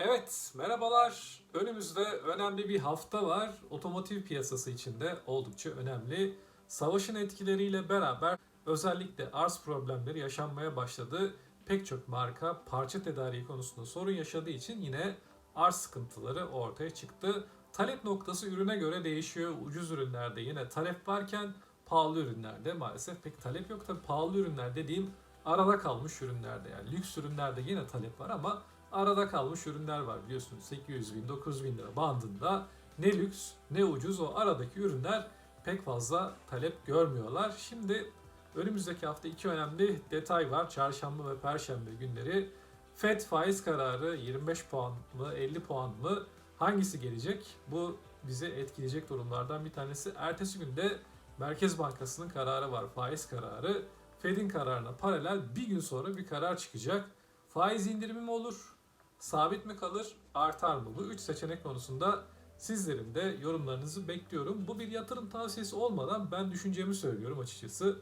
Evet, merhabalar. Önümüzde önemli bir hafta var. Otomotiv piyasası içinde oldukça önemli. Savaşın etkileriyle beraber özellikle arz problemleri yaşanmaya başladı. Pek çok marka parça tedariği konusunda sorun yaşadığı için yine arz sıkıntıları ortaya çıktı. Talep noktası ürüne göre değişiyor. Ucuz ürünlerde yine talep varken pahalı ürünlerde maalesef pek talep yok. Tabii pahalı ürünler dediğim arada kalmış ürünlerde yani lüks ürünlerde yine talep var ama arada kalmış ürünler var biliyorsunuz 800 bin 900 bin lira bandında ne lüks ne ucuz o aradaki ürünler pek fazla talep görmüyorlar. Şimdi önümüzdeki hafta iki önemli detay var. Çarşamba ve Perşembe günleri FED faiz kararı 25 puan mı 50 puan mı hangisi gelecek? Bu bizi etkileyecek durumlardan bir tanesi. Ertesi günde Merkez Bankası'nın kararı var faiz kararı. Fed'in kararına paralel bir gün sonra bir karar çıkacak. Faiz indirimi mi olur? Sabit mi kalır? Artar mı? Bu üç seçenek konusunda sizlerin de yorumlarınızı bekliyorum. Bu bir yatırım tavsiyesi olmadan ben düşüncemi söylüyorum açıkçası.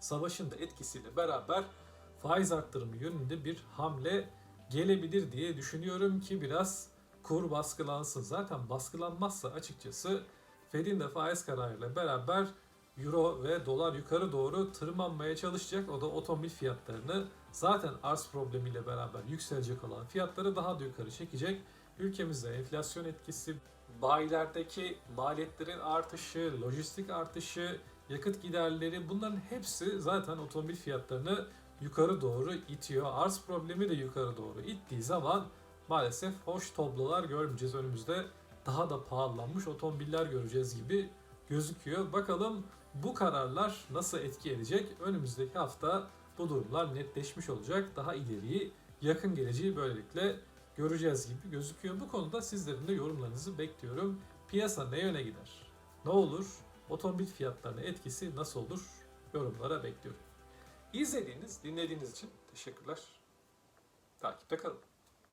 Savaşın da etkisiyle beraber faiz arttırımı yönünde bir hamle gelebilir diye düşünüyorum ki biraz kur baskılansın. Zaten baskılanmazsa açıkçası Fed'in de faiz kararıyla beraber Euro ve dolar yukarı doğru tırmanmaya çalışacak. O da otomobil fiyatlarını zaten arz problemiyle beraber yükselecek olan fiyatları daha da yukarı çekecek. Ülkemizde enflasyon etkisi, bayilerdeki maliyetlerin artışı, lojistik artışı, yakıt giderleri bunların hepsi zaten otomobil fiyatlarını yukarı doğru itiyor. Arz problemi de yukarı doğru ittiği zaman maalesef hoş tablolar görmeyeceğiz önümüzde. Daha da pahalanmış otomobiller göreceğiz gibi gözüküyor. Bakalım bu kararlar nasıl etki edecek? Önümüzdeki hafta bu durumlar netleşmiş olacak. Daha ileriyi, yakın geleceği böylelikle göreceğiz gibi gözüküyor. Bu konuda sizlerin de yorumlarınızı bekliyorum. Piyasa ne yöne gider? Ne olur? Otomobil fiyatlarına etkisi nasıl olur? Yorumlara bekliyorum. İzlediğiniz, dinlediğiniz için teşekkürler. Takipte kalın.